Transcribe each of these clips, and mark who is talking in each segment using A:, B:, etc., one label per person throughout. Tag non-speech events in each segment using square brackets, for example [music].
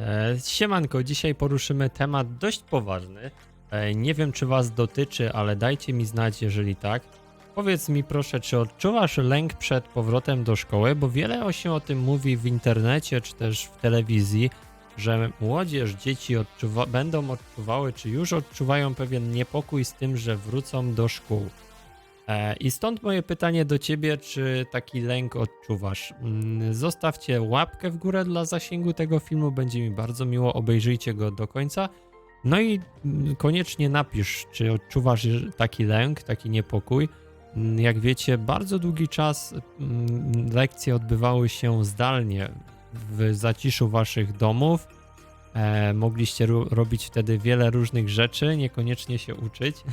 A: E, Siemanko, dzisiaj poruszymy temat dość poważny. E, Nie wiem, czy Was dotyczy, ale dajcie mi znać, jeżeli tak. Powiedz mi proszę, czy odczuwasz lęk przed powrotem do szkoły, bo wiele się o tym mówi w internecie czy też w telewizji, że młodzież, dzieci odczuwa- będą odczuwały, czy już odczuwają pewien niepokój z tym, że wrócą do szkół. E, I stąd moje pytanie do ciebie, czy taki lęk odczuwasz? Mm, Zostawcie łapkę w górę dla zasięgu tego filmu, będzie mi bardzo miło, obejrzyjcie go do końca. No i mm, koniecznie napisz, czy odczuwasz taki lęk, taki niepokój. Mm, Jak wiecie, bardzo długi czas lekcje odbywały się zdalnie w zaciszu waszych domów. E, mogliście ro- robić wtedy wiele różnych rzeczy, niekoniecznie się uczyć. [laughs]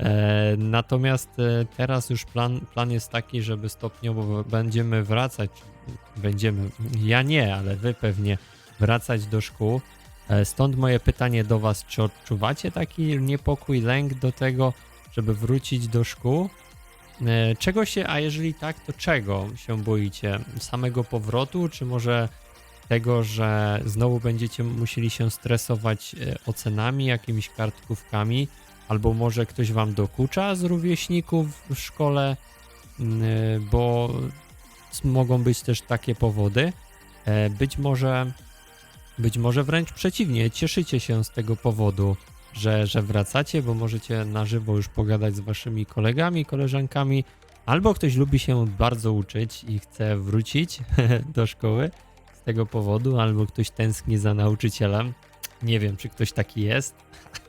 A: E, Natomiast e, teraz już plan, plan jest taki, żeby stopniowo będziemy wracać, będziemy, ja nie, ale wy pewnie wracać do szkół. E, Stąd moje pytanie do was, czy odczuwacie taki niepokój, lęk do tego, żeby wrócić do szkół? Czego się, a jeżeli tak, to czego się boicie? Samego powrotu, czy może tego, że znowu będziecie musieli się stresować ocenami, jakimiś kartkówkami? Albo może ktoś wam dokucza z rówieśników w szkole, mm, bo mogą być też takie powody. E, Być może, być może wręcz przeciwnie, cieszycie się z tego powodu, że, że wracacie, bo możecie na żywo już pogadać z waszymi kolegami, koleżankami, albo ktoś lubi się bardzo uczyć i chce wrócić [laughs] do szkoły z tego powodu, albo ktoś tęskni za nauczycielem. Nie wiem, czy ktoś taki jest.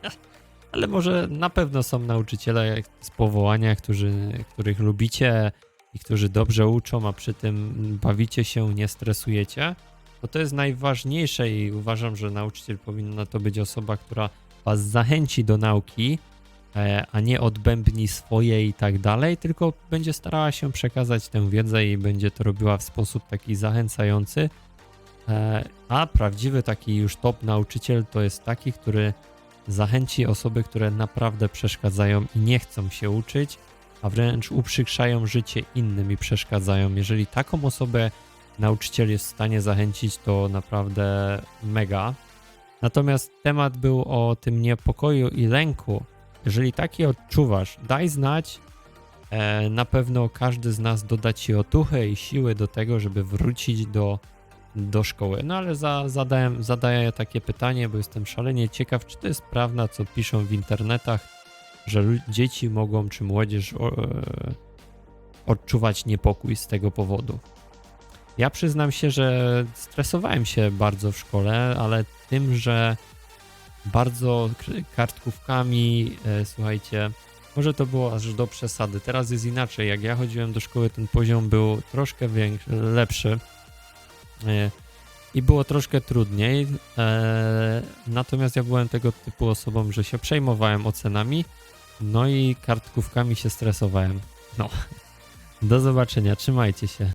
A: [laughs] Ale może na pewno są nauczyciele z powołania, którzy, których lubicie i którzy dobrze uczą, a przy tym bawicie się, nie stresujecie. Bo to jest najważniejsze i uważam, że nauczyciel powinna to być osoba, która was zachęci do nauki, e, a nie odbębni swoje i tak dalej, tylko będzie starała się przekazać tę wiedzę i będzie to robiła w sposób taki zachęcający. E, A prawdziwy taki już top nauczyciel to jest taki, który zachęci osoby, które naprawdę przeszkadzają i nie chcą się uczyć, a wręcz uprzykrzają życie innym i przeszkadzają. Jeżeli taką osobę nauczyciel jest w stanie zachęcić, to naprawdę mega. Natomiast temat był o tym niepokoju i lęku. Jeżeli taki odczuwasz, daj znać. E, na pewno każdy z nas doda ci otuchę i siły do tego, żeby wrócić do do szkoły. No ale za, zadałem, zadaję takie pytanie, bo jestem szalenie ciekaw, czy to jest prawda, co piszą w internetach, że dzieci mogą, czy młodzież e, odczuwać niepokój z tego powodu. Ja przyznam się, że stresowałem się bardzo w szkole, ale tym, że bardzo kartkówkami, e, słuchajcie, może to było aż do przesady. Teraz jest inaczej. Jak ja chodziłem do szkoły, ten poziom był troszkę większy, lepszy. E, I było troszkę trudniej. E, natomiast ja byłem tego typu osobą, że się przejmowałem ocenami, no i kartkówkami się stresowałem. No. Do zobaczenia, trzymajcie się.